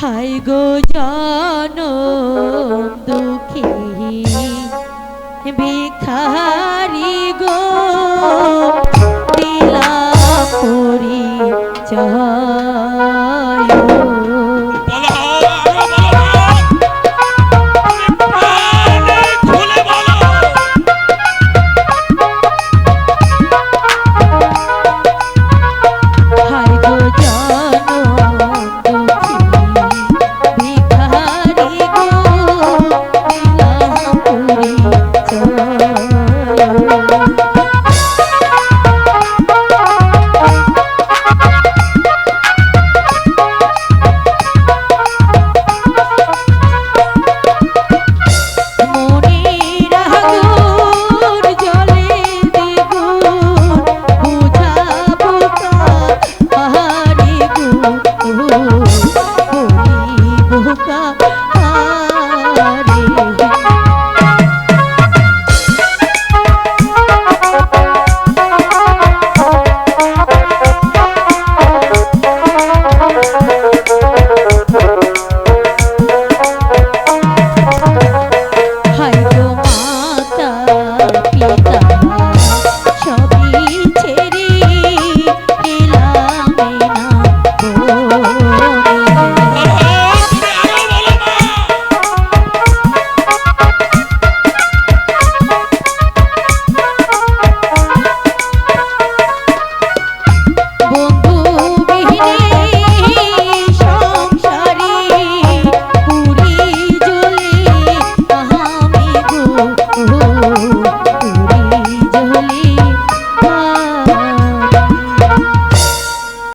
High গো জন দুঃখী ভিখারি গো দিলা পরি না Ooh.